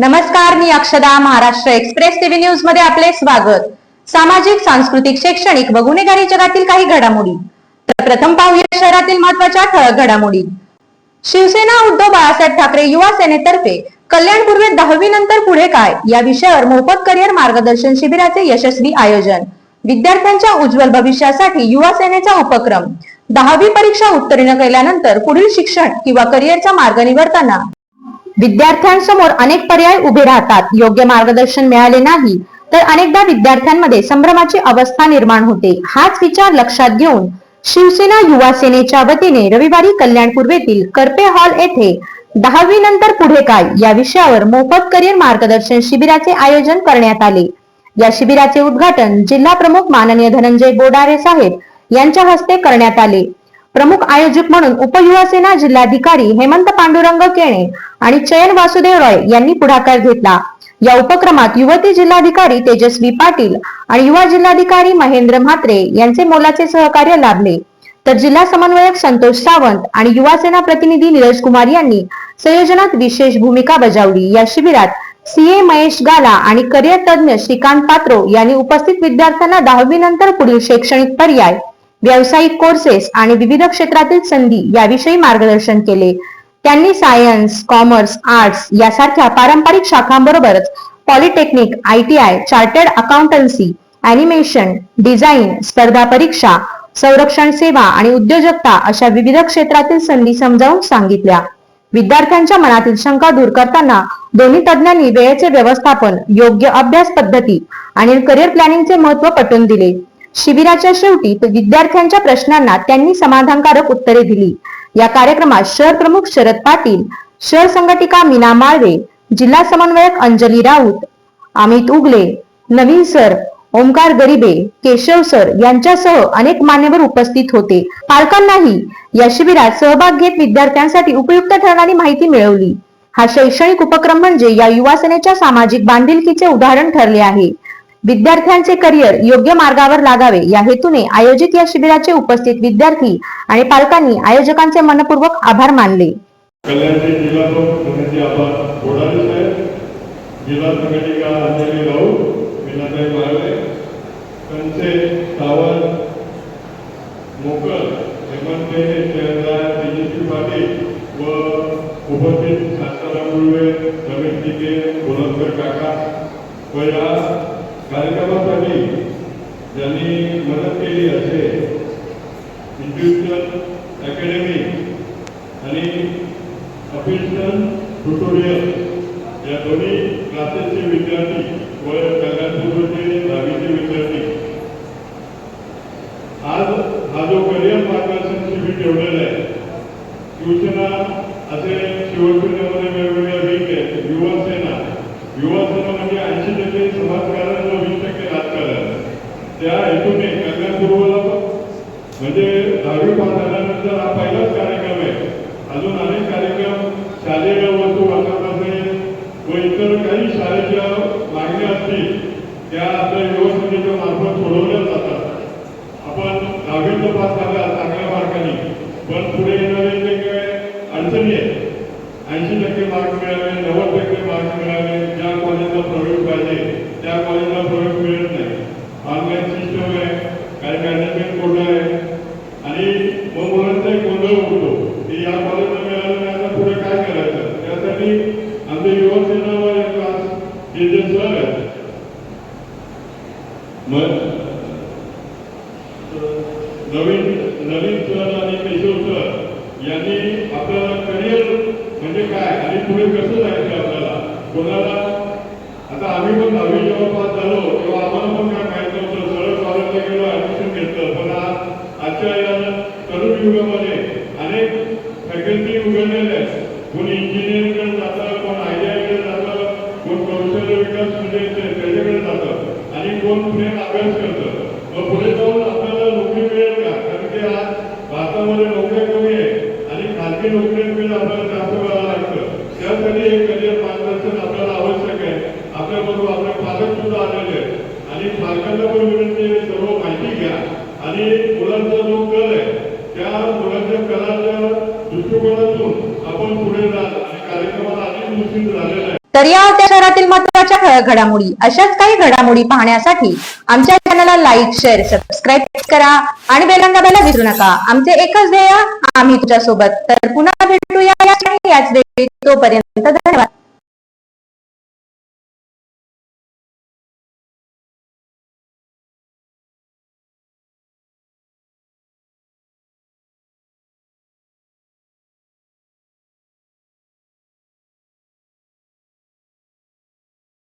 नमस्कार मी अक्षदा Maharashtra express TV न्यूजमध्ये आपले स्वागत. सामाजिक सांस्कृतिक शैक्षणिक व गुन्हेगारी जगातील काही घडामोडी. तर प्रथम पाहूया शहरातील महत्त्वाच्या ठळक घडामोडी. शिवसेना उद्धव बाळासाहेब ठाकरे युवा सेनेतर्फे कल्याण पूर्वे दहावी नंतर पुढे काय? या विषयावर मोफत करिअर मार्गदर्शन शिबिराचे यशस्वी आयोजन. विद्यार्थ्यांच्या उज्ज्वल भविष्यासाठी युवा सेनेचा उपक्रम. दहावी परीक्षा उत्तीर्ण केल्यानंतर पुढील शिक्षण किंवा करिअरचा मार्ग निवडताना विद्यार्थ्यांसमोर अनेक पर्याय उभे राहतात. योग्य मार्गदर्शन मिळाले नाही तर अनेकदा विद्यार्थ्यांमध्ये संभ्रमाची अवस्था निर्माण होते. हाच विचार लक्षात घेऊन शिवसेना युवा सेनेच्या वतीने रविवारी कल्याण पूर्वेतील करपे हॉल येथे दहावी नंतर पुढे काय या विषयावर मोफत करिअर मार्गदर्शन शिबिराचे आयोजन करण्यात आले. या शिबिराचे उद्घाटन जिल्हा प्रमुख माननीय धनंजय बोडारे साहेब यांच्या हस्ते करण्यात आले. प्रमुख आयोजक म्हणून उपयुवासेना जिल्हाधिकारी हेमंत पांडुरंग केणे आणि चयन वासुदेव रॉय यांनी पुढाकार घेतला. या उपक्रमात युवती जिल्हाधिकारी तेजस्वी पाटील आणि युवा जिल्हाधिकारी महेंद्र म्हात्रे यांचे मोलाचे सहकार्य लाभले. तर जिल्हा समन्वयक संतोष सावंत आणि युवा सेना प्रतिनिधी नीरज कुमार यांनी संयोजनात विशेष भूमिका बजावली. या शिबिरात सीए महेश गाला आणि करिअर तज्ञ श्रीकांत पात्रो यांनी उपस्थित विद्यार्थ्यांना दहावी नंतर पुढील शैक्षणिक पर्याय व्यावसायिक कोर्सेस आणि विविध क्षेत्रातील संधी याविषयी मार्गदर्शन केले. त्यांनी सायन्स कॉमर्स आर्ट्स यासारख्या पारंपरिक शाखांबरोबरच polytechnic I T I chartered accountancy animation design स्पर्धा परीक्षा संरक्षण सेवा आणि उद्योजकता अशा विविध क्षेत्रातील संधी समजावून सांगितल्या. विद्यार्थ्यांच्या मनातील शंका दूर करताना दोन्ही तज्ज्ञांनी वेळेचे व्यवस्थापन योग्य अभ्यास पद्धती आणि करिअर प्लॅनिंगचे महत्त्व पटवून दिले. शिबिराच्या शेवटी विद्यार्थ्यांच्या प्रश्नांना त्यांनी समाधानकारक उत्तरे दिली. या कार्यक्रमात शहर प्रमुख शरद पाटील शहर संघटिका मीना माळवे जिल्हा समन्वयक अंजली राऊत अमित उगले नवीन सर ओमकार गरीबे केशव सर यांच्यासह अनेक मान्यवर उपस्थित होते. पालकांनाही या शिबिरात सहभाग घेत विद्यार्थ्यांसाठी उपयुक्त ठरणारी माहिती मिळवली. हा शैक्षणिक उपक्रम म्हणजे या युवा सेनेच्या सामाजिक बांधिलकीचे उदाहरण ठरले आहे. विद्यार्थ्यांचे करिअर योग्य मार्गावर लागावे या हेतूने आयोजित या शिबिराचे उपस्थित विद्यार्थी आणि पालकांनी आयोजकांचे मनपूर्वक आभार मानले. उपस्थित रमेश टिके काका. व या कार्यक्रमासाठी ज्यांनी मदत केली असे इंडिव्हिज्युअल अकॅडमी आणि अफिशियल ट्युटोरियल या दोन्ही क्लासेसचे विद्यार्थी व कल्याणपूर्वचे दहावीचे विद्यार्थी. आज हा जो करिअर मार्गदर्शन शिबिर ठेवलेला आहे शिवसेना असे शिवसेने वेगवेगळ्या विंग आहेत युवा सेना युवा सेना म्हणजे ऐंशी टक्के समाजकारण व वीस टक्के राजकारण त्या हेतूने कल्याणपूर्वला म्हणजे दहावी पास झाल्यानंतर हा पहिलाच कार्यक्रम आहे. अजून अनेक कार्यक्रम शालेय वस्तू वाटप असेल व इतर काही शाळेच्या मागण्या असतील त्या आपल्या युवसनेच्या मार्फत सोडवल्या जातात. आपण दहावीचं पास झाला चांगल्या मार्गाने पण पुढे येणारे जे काय अडचणी आहेत ऐंशी टक्के मार्क मिळाले नव्वद टक्के मार्क मिळाले ज्या कॉलेजला प्रवेश पाहिजे त्या कॉलेजला प्रवेश मिळत नाही ऑनलाईन सिस्टम आहे काही मॅनेजमेंट कोड आहे आणि मग मुलांचा एक गोंधळ उठतो की या कॉलेजला मिळालं नाही आता पुढे काय करायचं? त्यासाठी आमच्या युवा सेना एक क्लास जे जे सर आहेत. मग नवीन नवीन सर आणि केशव सर यांनी आपल्याला करिअर म्हणजे काय आणि पुढे कसं जायचं आपल्याला? कोणाला? आता आम्ही पण दहावी जेव्हा पास झालो तेव्हा आम्हाला पण काय माहीत नव्हतं. सरळ कॉलेजला गेलो ऍडमिशन घेतलं. पण आजच्या या तरुण युगामध्ये फॅकल्टी उघडलेल्या आहेत कोणी इंजिनिअरिंगकडे जातं कोण आय जातं कोण कौशल्य विकास म्हणजे त्याच्याकडे जातं. आणि कोण पुढे अभ्यास करतं. मग पुढे जाऊन आपल्याला नोकरी मिळेल का? कारण की आज भारतामध्ये नोकऱ्या कमी आहे आणि खाजगी नोकऱ्यांकडे आपल्याला जास्त व्हायला लागतं. त्यासाठी हे करिअर मार्गदर्शन आपल्याला आवश्यक आहे. आपल्याबरोबर आपले पालक सुद्धा आलेले आहेत. आणि पालकांना पण विनंती आहे, सर्व माहिती घ्या. आणि मुलांचा जो कल आहे त्या मुलांच्या कलाच्या आपण पुढे कार्यक्रमाला तर या होत्या शहरातील महत्त्वाच्या घडामोडी अशाच काही घडामोडी पाहण्यासाठी आमच्या चॅनलला लाईक शेअर सबस्क्राईब करा आणि बेल विसरू नका. आमचे एकच ध्येय आम्ही तुझ्या सोबत तर पुन्हा भेटूया याच वेळी तोपर्यंत धन्यवाद.